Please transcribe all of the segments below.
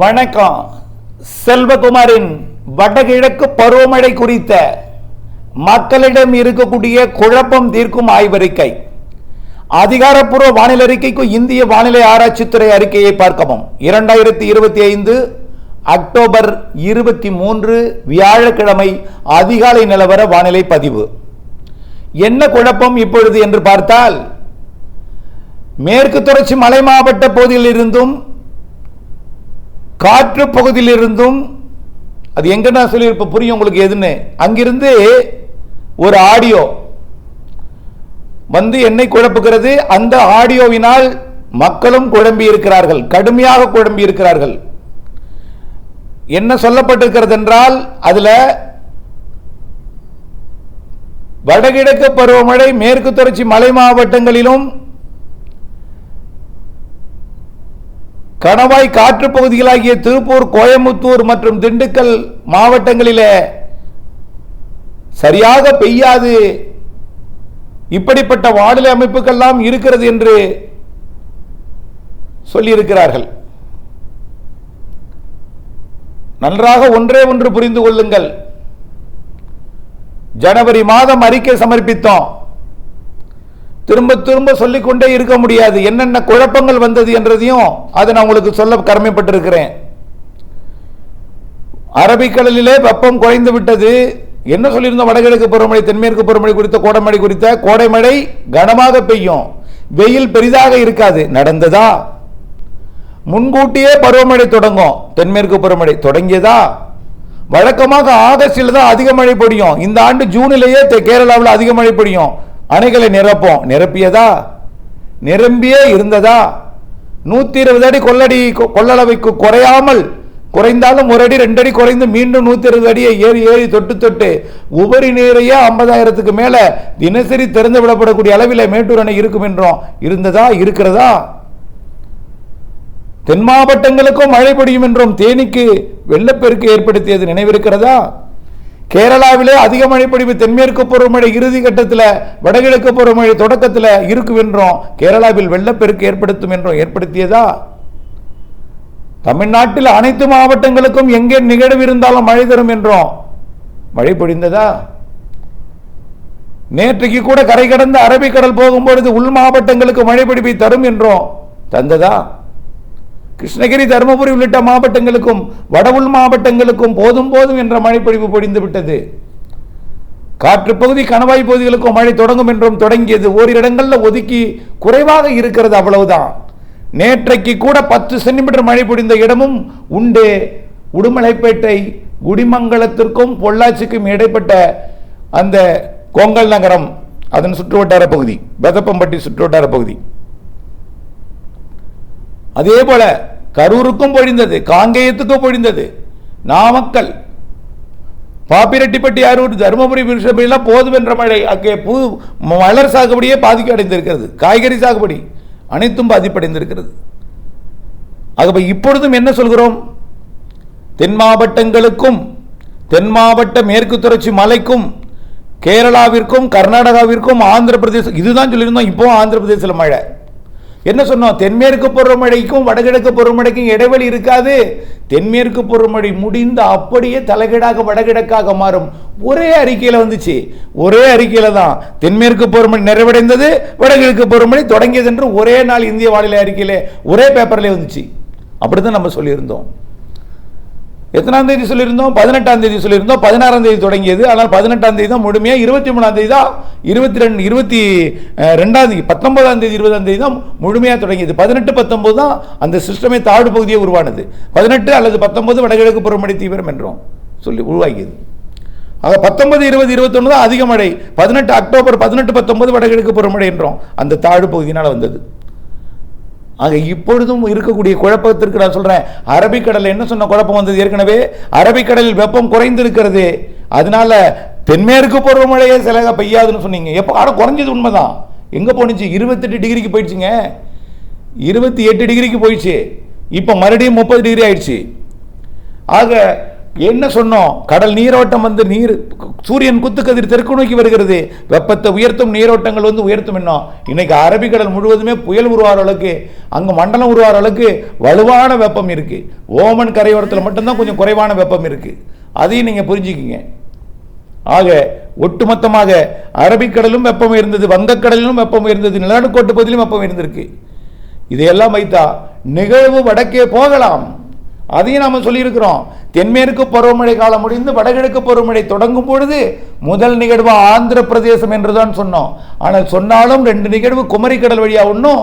வணக்கம். செல்வகுமாரின் வடகிழக்கு பருவமழை குறித்த மக்களிடம் இருக்கக்கூடிய குழப்பம் தீர்க்கும் ஆய்வறிக்கை. அதிகாரப்பூர்வ வானிலை அறிக்கைக்கு இந்திய வானிலை ஆராய்ச்சித்துறை அறிக்கையை பார்க்கவும். இரண்டாயிரத்தி இருபத்தி ஐந்து அக்டோபர் இருபத்தி மூன்று வியாழக்கிழமை அதிகாலை நிலவர வானிலை பதிவு. என்ன குழப்பம் இப்பொழுது என்று பார்த்தால் மேற்கு தொடர்ச்சி மலை மாவட்ட பகுதியிலிருந்தும் காற்று பகுதியிலிருந்தும் அது எங்க நான் சொல்லியிருப்ப புரியும் உங்களுக்கு எதுன்னு. அங்கிருந்து ஒரு ஆடியோ வந்து என்னை குழப்புகிறது. அந்த ஆடியோவினால் மக்களும் குழம்பி இருக்கிறார்கள். கடுமையாக குழம்பி இருக்கிறார்கள். என்ன சொல்லப்பட்டிருக்கிறது என்றால் அதில் வடகிழக்கு பருவமழை மேற்கு தொடர்ச்சி மலை மாவட்டங்களிலும் கணவாய் காற்று பகுதிகளாகிய திருப்பூர் கோயமுத்தூர் மற்றும் திண்டுக்கல் மாவட்டங்களிலே சரியாக பெய்யாது. இப்படிப்பட்ட வானிலை அமைப்புக்கெல்லாம் இருக்கிறது என்று சொல்லியிருக்கிறார்கள். நன்றாக ஒன்றே ஒன்று புரிந்து கொள்ளுங்கள். ஜனவரி மாதம் அறிக்கை சமர்ப்பித்தோம். திரும்ப திரும்ப சொல்லிக்கொண்டே இருக்க முடியாது. என்னென்ன குழப்பங்கள் வந்தது என்றதையும் அதை நான் உங்களுக்கு சொல்ல கடமைப்பட்டிருக்கிறேன். அரபிக்கடலிலே வெப்பம் குறைந்து விட்டது. என்ன சொல்லியிருந்தோம்? வடகிழக்கு பருவமழை தென்மேற்கு பருவமழை குறித்த கோடைமழை குறித்த. கோடைமழை கனமாக பெய்யும். வெயில் பெரிதாக இருக்காது. நடந்ததா? முன்கூட்டியே பருவமழை தொடங்கும். தென்மேற்கு பருவமழை தொடங்கியதா? வழக்கமாக ஆகஸ்டில் தான் அதிக மழை பொடியும். இந்த ஆண்டு ஜூனிலேயே கேரளாவில் அதிக மழை பொடியும். அணைகளை நிரப்போம் நிரப்பியதா? நிரம்பியே இருந்ததா? நூற்றி இருபது அடி கொள்ளடி கொ- கொள்ளளவைக்கு குறையாமல் குறைந்தாலும் ஒரு அடி ரெண்டு அடி குறைந்து மீண்டும் நூற்றி இருபது அடியை ஏறி ஏறி தொட்டு தொட்டு உபரி நீரையே ஐம்பதாயிரத்துக்கு மேலே தினசரி திறந்து விடப்படக்கூடிய அளவில் மேட்டூர் அணை இருக்கும் என்றோம். இருந்ததா? இருக்கிறதா? தென் மாவட்டங்களுக்கும் மழை பொழியும் என்றும். தேனிக்கு வெள்ளப்பெருக்கு ஏற்படுத்தியது நினைவிருக்கிறதா? கேரளாவிலே அதிக மழைப்பொழிவு தென்மேற்கு பருவமழை இறுதி கட்டத்தில் வடகிழக்கு பருவமழை தொடக்கத்தில் இருக்கும் என்றும் கேரளாவில் வெள்ளப்பெருக்கு ஏற்படுத்தும் என்றும் ஏற்படுத்தியதா? தமிழ்நாட்டில் அனைத்து மாவட்டங்களுக்கும் எங்கே நிகழ்விருந்தாலும் மழை தரும் என்றும் மழை பொழிந்ததா? நேற்றைக்கு கூட கரை கடந்த அரபிக்கடல் போகும்பொழுது உள் மாவட்டங்களுக்கு மழை பிடிப்பை தரும் என்றும் தந்ததா? கிருஷ்ணகிரி தருமபுரி உள்ளிட்ட மாவட்டங்களுக்கும் வட மாவட்டங்களுக்கும் போதும் போதும் என்ற மழைப்பொழிவு பொழிந்து விட்டது. காற்று பகுதி கணவாய் பகுதிகளுக்கும் மழை தொடங்கும் என்றும் தொடங்கியது. ஓரிரு ஒதுக்கி குறைவாக இருக்கிறது அவ்வளவுதான். நேற்றைக்கு கூட பத்து சென்டிமீட்டர் மழை பொழிந்த இடமும் உண்டு. உடுமலைப்பேட்டை குடிமங்கலத்திற்கும் பொள்ளாச்சிக்கும் இடைப்பட்ட அந்த கோங்கல் நகரம் அதன் சுற்றுவட்டார பகுதி பெதப்பம்பட்டி சுற்றுவட்டார பகுதி. அதே போல கரூருக்கும் பொழிந்தது காங்கேயத்துக்கும் பொழிந்தது. நாமக்கல் பாப்பிரெட்டிப்பட்டி அரூர் தருமபுரி விருஷபையெல்லாம் போதும் என்ற மழை. அங்கே பூ மலர் சாகுபடியே பாதிக்க அடைந்திருக்கிறது. காய்கறி சாகுபடி அனைத்தும் பாதிப்படைந்திருக்கிறது. ஆகவே இப்பொழுதும் என்ன சொல்கிறோம்? தென் மாவட்டங்களுக்கும் தென் மாவட்ட மேற்கு தொடர்ச்சி மலைக்கும் கேரளாவிற்கும் கர்நாடகாவிற்கும் ஆந்திர பிரதேசம் இதுதான் சொல்லியிருந்தோம் இப்போ ஆந்திர பிரதேசத்தில் மழை. என்ன சொன்னோம்? தென்மேற்கு பருவமழைக்கும் வடகிழக்கு பருவமழைக்கும் இடைவெளி இருக்காது. தென்மேற்கு பருவமழை முடிந்து அப்படியே தலைகீழாக வடகிழக்காக மாறும். ஒரே அறிக்கையில் வந்துச்சு. ஒரே அறிக்கையில் தான் தென்மேற்கு பருவமழை நிறைவடைந்தது வடகிழக்கு பருவமழை தொடங்கியது என்று ஒரே நாள் இந்திய வானிலை அறிக்கையில் ஒரே பேப்பர்லேயே வந்துச்சு. அப்படி தான் நம்ம சொல்லியிருந்தோம். எத்தனாம் தேதி சொல்லியிருந்தோம்? பதினெட்டாம் தேதி சொல்லியிருந்தோம். பதினாறாம் தேதி தொடங்கியது. ஆனால் பதினெட்டாம் தேதி தான் முழுமையாக இருபத்தி மூணாம் தேதி தான் இருபத்தி ரெண்டு இருபத்தி ரெண்டாம் தேதி பத்தொன்பதாம் தேதி இருபதாம் தேதி தான் முழுமையாக தொடங்கியது. பதினெட்டு பத்தொன்பது தான் அந்த சிஸ்டமே தாழ்வு பகுதியே உருவானது. பதினெட்டு அல்லது பத்தொன்பது வடகிழக்கு புறமடை தீவிரம் என்றோம் சொல்லி உருவாக்கியது. ஆக பத்தொன்பது இருபது இருபத்தொன்று தான் அதிக மழை. பதினெட்டு அக்டோபர் பதினெட்டு பத்தொன்பது வடகிழக்கு புறமடை என்றோம் அந்த தாழ்வு பகுதியினால் வந்தது. ஆக இப்பொழுதும் இருக்கக்கூடிய குழப்பத்திற்கு நான் சொல்கிறேன் அரபிக்கடலில் என்ன சொன்ன குழப்பம் வந்தது? ஏற்கனவே அரபிக்கடலில் வெப்பம் குறைந்திருக்கிறது. அதனால தென்மேற்கு பருவமழையே சிலக பெய்யாதுன்னு சொன்னீங்க. எப்போ? ஆனால் குறைஞ்சது உண்மைதான். எங்கே போணுச்சு? இருபத்தெட்டு டிகிரிக்கு போயிடுச்சுங்க. இருபத்தி எட்டு டிகிரிக்கு போயிடுச்சு. இப்போ மறுபடியும் முப்பது டிகிரி ஆயிடுச்சு. ஆக என்ன சொன்னோம்? கடல் நீரோட்டம் வந்து நீர் சூரியன் குத்துக்கதிர் தெற்கு நோக்கி வருகிறது. வெப்பத்தை உயர்த்தும் நீரோட்டங்கள் வந்து உயர்த்தும் என்ன இன்னைக்கு அரபிக்கடல் முழுவதுமே புயல் உருவாகிற அளவுக்கு அங்கே மண்டலம் உருவாகிற அளவுக்கு வலுவான வெப்பம் இருக்கு. ஓமன் கரையோரத்தில் மட்டும்தான் கொஞ்சம் குறைவான வெப்பம் இருக்கு. அதையும் நீங்க புரிஞ்சுக்கிங்க. ஆக ஒட்டுமொத்தமாக அரபிக்கடலும் வெப்பம் இருந்தது வங்கக்கடலிலும் வெப்பம் இருந்தது நிலநடுக்கோட்டு பகுதியிலும் வெப்பம் இருந்திருக்கு இதையெல்லாம் வைத்தா நிகழ்வு வடக்கே போகலாம். அதையும் நாம் சொல்லியிருக்கிறோம். தென்மேற்கு பருவமழை காலம் முடிந்து வடகிழக்கு பருவமழை தொடங்கும் பொழுது முதல் நிகழ்வு ஆந்திர பிரதேசம் என்றுதான் சொன்னோம். ஆனால் சொன்னாலும் ரெண்டு நிகழ்வு குமரிக்கடல் வழியாக ஒன்றும்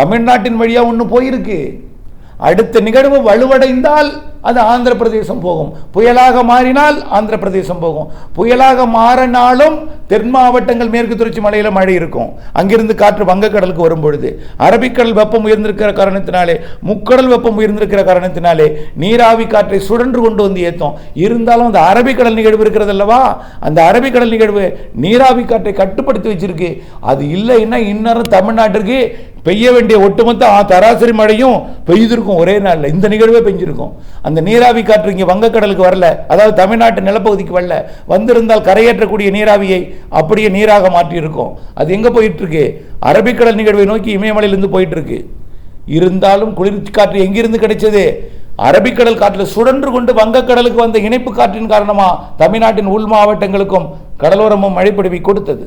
தமிழ்நாட்டின் வழியாக ஒன்று போயிருக்கு. அடுத்த நிகழ்வு வலுவடைந்தால் அது ஆந்திர பிரதேசம் போகும். புயலாக மாறினால் ஆந்திர பிரதேசம் போகும். புயலாக மாறினாலும் தென் மாவட்டங்கள் மேற்கு தொடர்ச்சி மலையில மழை இருக்கும். அங்கிருந்து காற்று வங்கக்கடலுக்கு வரும் பொழுது. அரபிக்கடல் வெப்பம் உயர்ந்திருக்கிற காரணத்தினாலே முக்கடல் வெப்பம் உயர்ந்திருக்கிற காரணத்தினாலே நீராவி காற்றை சுழன்று கொண்டு வந்து ஏற்றும் இருந்தாலும் அந்த அரபிக்கடல் நிகழ்வு இருக்கிறது அல்லவா? அந்த அரபிக்கடல் நிகழ்வு நீராவி காற்றை கட்டுப்படுத்தி வச்சிருக்கு. அது இல்லைன்னா இன்னும் தமிழ்நாட்டிற்கு பெய்ய வேண்டிய ஒட்டுமொத்த சராசரி மழையும் பெய்திருக்கும். ஒரே நாளில் இந்த நிகழ்வே பெஞ்சிருக்கும். அந்த நீராவி காற்று இங்கே வங்கக்கடலுக்கு வரல. அதாவது தமிழ்நாட்டு நிலப்பகுதிக்கு வரல. வந்திருந்தால் கரையேற்றக்கூடிய நீராவியை அப்படியே நீராக மாற்றியிருக்கும். அது எங்கே போயிட்டு இருக்கு அரபிக்கடல் நிகழ்வை நோக்கி இமயமலையிலிருந்து போயிட்டு இருக்கு இருந்தாலும் குளிர்ச்சி காற்று எங்கிருந்து கிடைச்சது? அரபிக்கடல் காற்றில் சுழன்று கொண்டு வங்கக்கடலுக்கு வந்த இணைப்பு காற்றின் காரணமாக தமிழ்நாட்டின் உள் மாவட்டங்களுக்கும் கடலோரமும் மழைப்பொழிவை கொடுத்தது.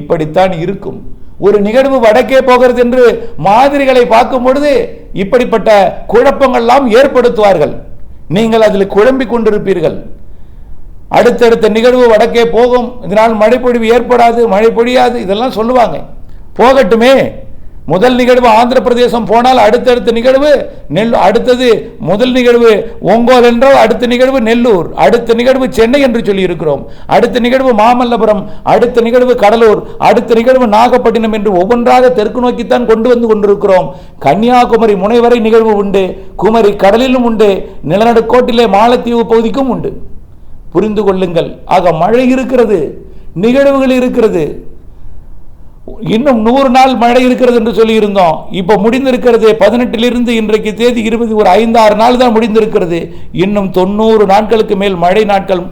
இப்படித்தான் இருக்கும். ஒரு நிகழ்வு வடக்கே போகிறது என்று மாதிரிகளை பார்க்கும் பொழுது இப்படிப்பட்ட குழப்பங்கள்லாம் ஏற்படுத்துவார்கள். நீங்கள் அதில் குழம்பி கொண்டிருப்பீர்கள். அடுத்தடுத்த நிகழ்வு வடக்கே போகும். இதனால் மழைப்பொழிவு ஏற்படாது மழை பொழியாது இதெல்லாம் சொல்லுவாங்க. போகட்டுமே. முதல் நிகழ்வு ஆந்திர பிரதேசம் போனால் அடுத்தடுத்த நிகழ்வு நெல் அடுத்தது முதல் நிகழ்வு ஒங்கோல் என்றால் அடுத்த நிகழ்வு நெல்லூர் அடுத்த நிகழ்வு சென்னை என்று சொல்லி இருக்கிறோம் அடுத்த நிகழ்வு மாமல்லபுரம் அடுத்த நிகழ்வு கடலூர் அடுத்த நிகழ்வு நாகப்பட்டினம் என்று ஒவ்வொன்றாக தெற்கு நோக்கித்தான் கொண்டு வந்து கொண்டிருக்கிறோம். கன்னியாகுமரி முனைவரை நிகழ்வு உண்டு குமரி கடலிலும் உண்டு நிலநடுக்கோட்டிலே மாலத்தீவு பகுதிக்கும் உண்டு. புரிந்து கொள்ளுங்கள். ஆக மழை இருக்கிறது நிகழ்வுகள் இருக்கிறது. இன்னும் நூறு நாள் மழை இருக்கிறது என்று சொல்லியிருந்தோம். இப்போ முடிந்திருக்கிறது பதினெட்டிலிருந்து இன்றைக்கு தேதி இருபது ஒரு ஐந்தாறு நாள் தான் முடிந்திருக்கிறது. இன்னும் தொண்ணூறு நாட்களுக்கு மேல் மழை நாட்கள்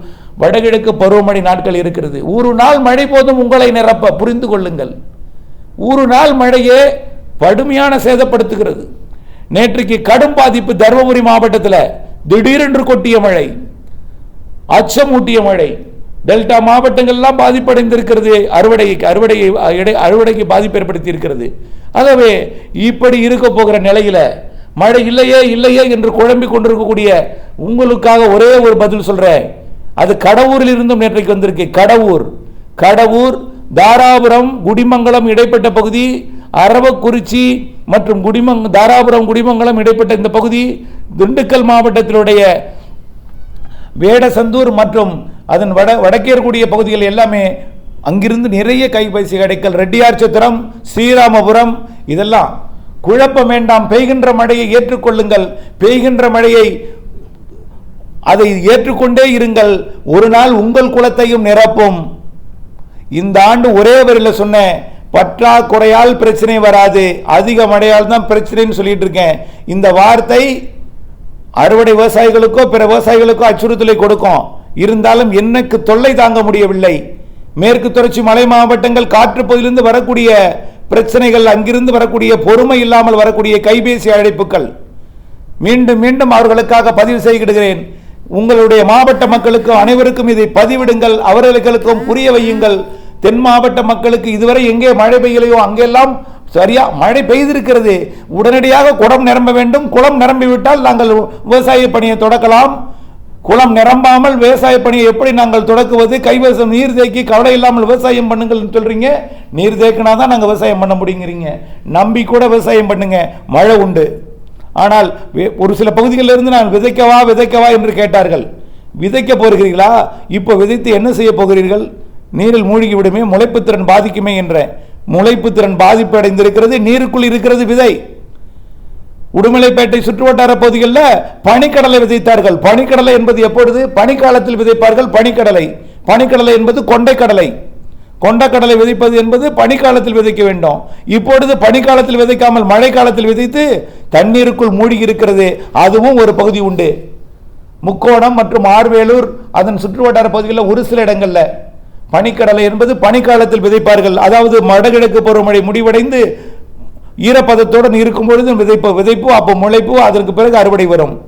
வடகிழக்கு பருவமழை நாட்கள் இருக்கிறது. ஒரு நாள் மழை போதும் உங்களை நிரப்ப புரிந்து கொள்ளுங்கள். ஒரு நாள் மழையே கடுமையான சேதப்படுத்துகிறது. நேற்றைக்கு கடும் பாதிப்பு தருமபுரி மாவட்டத்தில் திடீரென்று கொட்டிய மழை அச்சமூட்டிய மழை டெல்டா மாவட்டங்கள்லாம் பாதிப்படைந்திருக்கிறது. அறுவடைக்கு அறுவடை இடை- அறுவடைக்கு பாதிப்பு ஏற்படுத்தி இருக்கிறது ஆகவே இப்படி இருக்க போகிற நிலையில் மழை இல்லையே இல்லையே என்று குழம்பி கொண்டிருக்கக்கூடிய உங்களுக்காக ஒரே ஒரு பதில் சொல்கிறேன் அது கடவுரில் இருந்தும் நேற்றைக்கு வந்திருக்கு. கடவுர். கடவுர் தாராபுரம் குடிமங்கலம் இடைப்பட்ட பகுதி அரவக்குறிச்சி மற்றும் குடிமங் தாராபுரம் குடிமங்கலம் இடைப்பட்ட இந்த பகுதி திண்டுக்கல் மாவட்டத்தினுடைய வேடசந்தூர் மற்றும் அதன் வட வடக்கே இருக்கக்கூடிய பகுதிகள் எல்லாமே அங்கிருந்து நிறைய கைபேசி கடைக்கல் ரெட்டியாட்சத்திரம் ஸ்ரீராமபுரம் இதெல்லாம் குழப்பம் வேண்டாம் பெய்கின்ற மழையை ஏற்றுக்கொள்ளுங்கள் பெய்கின்ற மழையை அதை ஏற்றுக்கொண்டே இருங்கள் ஒரு நாள் உங்கள் குலத்தையும் நிரப்பும். இந்த ஆண்டு ஒரே வரியில் சொன்னேன் பற்றாக்குறையால் பிரச்சனை வராது அதிக மழையால் தான் பிரச்சனைன்னு சொல்லிட்டு இருக்கேன். இந்த வார்த்தை அறுவடை விவசாயிகளுக்கோ பிற விவசாயிகளுக்கோ அச்சுறுத்தலை கொடுக்கும். இருந்தாலும் எனக்கு தொல்லை தாங்க முடியவில்லை. மேற்கு தொடர்ச்சி மலை மாவட்டங்கள் காற்றுப்பகுதியிலிருந்து வரக்கூடிய பிரச்சனைகள் அங்கிருந்து வரக்கூடிய பொறுமை இல்லாமல் வரக்கூடிய கைபேசி அழைப்புகள். மீண்டும் மீண்டும் அவர்களுக்காக பதிவு செய்கிடுகிறேன். உங்களுடைய மாவட்ட மக்களுக்கும் அனைவருக்கும் இதை பதிவிடுங்கள் அவர்களுக்கும் புரிய வையுங்கள். தென் மாவட்ட மக்களுக்கு இதுவரை எங்கே மழை பெய்யலையோ அங்கெல்லாம் சரியா மழை பெய்திருக்கிறது. உடனடியாக குடம் நிரம்ப வேண்டும். குளம் நிரம்பிவிட்டால் நாங்கள் விவசாய பணியை தொடக்கலாம். குளம் நிரம்பாமல் விவசாய பணியை எப்படி நாங்கள் தொடக்குவது? கைவசம் நீர் தேக்கி கவலை இல்லாமல் விவசாயம் பண்ணுங்கள்னு சொல்றீங்க. நீர் தேக்கினா தான் நாங்கள் விவசாயம் பண்ண முடியுங்கிறீங்க. நம்பி கூட விவசாயம் பண்ணுங்க. மழை உண்டு. ஆனால் வே- ஒரு சில பகுதிகளில் இருந்து நான் விதைக்கவா விதைக்கவா என்று கேட்டார்கள். விதைக்க போகிறீர்களா? இப்போ விதைத்து என்ன செய்ய போகிறீர்கள்? நீரில் மூழ்கி விடுமே முளைப்பு திறன் பாதிக்குமே என்ற முளைப்பு திறன் பாதிப்பு அடைந்திருக்கிறது நீருக்குள் இருக்கிறது விதை. உடுமலைப்பேட்டை சுற்றுவட்டார பகுதிகளில் பனிக்கடலை விதைத்தார்கள். பனிக்கடலை என்பது எப்பொழுது? பனிக்காலத்தில் விதைப்பார்கள் பனிக்கடலை. பனிக்கடலை என்பது கொண்டைக்கடலை. கொண்டக்கடலை விதைப்பது என்பது பனிக்காலத்தில் விதைக்க வேண்டும். இப்பொழுது பனிக்காலத்தில் விதைக்காமல் மழை காலத்தில் விதைத்து தண்ணீருக்குள் மூழ்கி இருக்கிறது. அதுவும் ஒரு பகுதி உண்டு. முக்கோணம் மற்றும் ஆர்வேலூர் அதன் சுற்றுவட்டார பகுதிகளில் ஒரு சில இடங்களில் பனிக்கடலை என்பது பனிக்காலத்தில் விதைப்பார்கள். அதாவது வடகிழக்கு பருவமழை முடிவடைந்து ஈரப்பதத்துடன் இருக்கும் பொழுது விதைப்பு விதைப்பு அப்போ முளைப்பு அதற்கு பிறகு அறுவடை வரும்.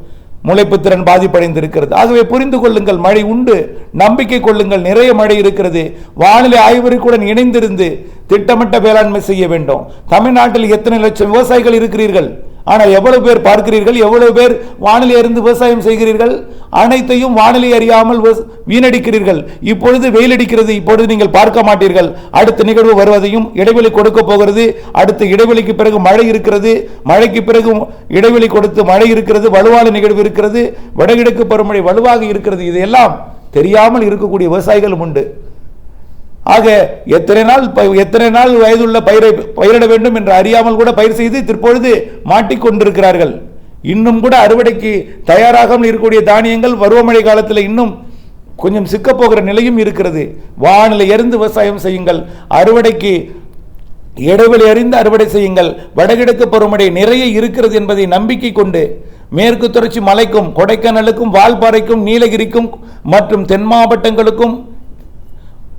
முளைப்பு திறன் பாதிப்படைந்திருக்கிறது. ஆகவே புரிந்து கொள்ளுங்கள் மழை உண்டு. நம்பிக்கை கொள்ளுங்கள் நிறைய மழை இருக்கிறது. வானிலை ஆய்வறிக்குடன் இணைந்திருந்து திட்டமிட்ட வேளாண்மை செய்ய வேண்டும். தமிழ்நாட்டில் எத்தனை லட்சம் விவசாயிகள் இருக்கிறீர்கள்? ஆனால் எவ்வளவு பேர் பார்க்கிறீர்கள்? எவ்வளவு பேர் வானிலை அறிந்து விவசாயம் செய்கிறீர்கள்? அனைத்தையும் வானிலை அறியாமல் வீணடிக்கிறீர்கள். இப்பொழுது வெயில் அடிக்கிறது. இப்பொழுது நீங்கள் பார்க்க மாட்டீர்கள். அடுத்த நிகழ்வு வருவதையும் இடைவெளி கொடுக்க போகிறது. அடுத்த இடைவெளிக்கு பிறகு மழை இருக்கிறது. மழைக்கு பிறகு இடைவெளி கொடுத்து மழை இருக்கிறது. வலுவான நிகழ்வு இருக்கிறது. வடகிழக்கு பருவமழை வலுவாக இருக்கிறது. இதையெல்லாம் தெரியாமல் இருக்கக்கூடிய விவசாயிகளும் உண்டு. ஆக எத்தனை நாள் எத்தனை நாள் வயதுள்ள பயிரை பயிரிட வேண்டும் என்று அறியாமல் கூட பயிர் செய்து தற்பொழுது மாட்டிக்கொண்டிருக்கிறார்கள். இன்னும் கூட அறுவடைக்கு தயாராகாமல் இருக்கக்கூடிய தானியங்கள் பருவமழை காலத்தில் இன்னும் கொஞ்சம் சிக்கப்போகிற நிலையும் இருக்கிறது. வானிலை எறிந்து விவசாயம் செய்யுங்கள். அறுவடைக்கு இடைவெளி அறிந்து அறுவடை செய்யுங்கள். வடகிழக்கு பருவமழை நிறைய இருக்கிறது என்பதை நம்பிக்கை கொண்டு மேற்கு தொடர்ச்சி மலைக்கும் கொடைக்கானலுக்கும் வால்பாறைக்கும் நீலகிரிக்கும் மற்றும் தென் மாவட்டங்களுக்கும்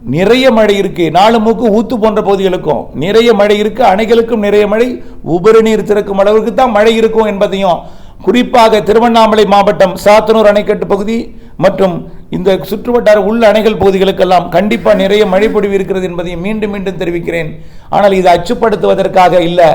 நிறைய மழை இருக்கு. நாலு மூக்கு ஊத்து போன்ற பகுதிகளுக்கும் நிறைய மழை இருக்கு. அணைகளுக்கும் நிறைய மழை உபரி நீர் திறக்கும் அளவுக்கு தான் மழை இருக்கும் என்பதையும் குறிப்பாக திருவண்ணாமலை மாவட்டம் சாத்தனூர் அணைக்கட்டு பகுதி மற்றும் இந்த சுற்றுவட்டார உள்ள அணைகள் பகுதிகளுக்கெல்லாம் கண்டிப்பாக நிறைய மழை பொழிவு இருக்கிறது என்பதையும் மீண்டும் மீண்டும் தெரிவிக்கிறேன். ஆனால் இதை அச்சுப்படுத்துவதற்காக இல்லை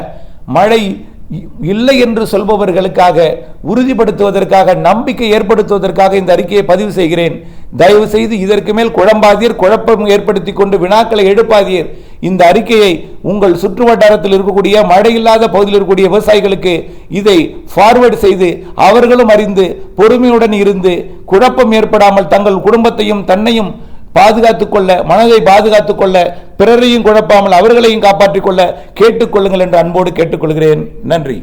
மழை இ- இல்லை என்று சொல்பவர்களுக்காக உறுதிப்படுத்துவதற்காக நம்பிக்கை ஏற்படுத்துவதற்காக இந்த அறிக்கையை பதிவு செய்கிறேன். தயவு செய்து இதற்கு மேல் குழம்பாதீர் குழப்பம் ஏற்படுத்தி கொண்டு வினாக்களை எழுப்பாதீர். இந்த அறிக்கையை உங்கள் சுற்று வட்டாரத்தில் இருக்கக்கூடிய மழை இல்லாத பகுதியில் இருக்கக்கூடிய விவசாயிகளுக்கு இதை ஃபார்வர்டு செய்து அவர்களும் அறிந்து பொறுமையுடன் இருந்து குழப்பம் ஏற்படாமல் தங்கள் குடும்பத்தையும் தன்னையும் பாதுகாத்துக் கொள்ள மனதை பாதுகாத்துக் கொள்ள பிறரையும் குழப்பாமல் அவர்களையும் காப்பாற்றிக் கொள்ள கேட்டுக்கொள்ளுங்கள் என்று அன்போடு கேட்டுக்கொள்கிறேன். நன்றி.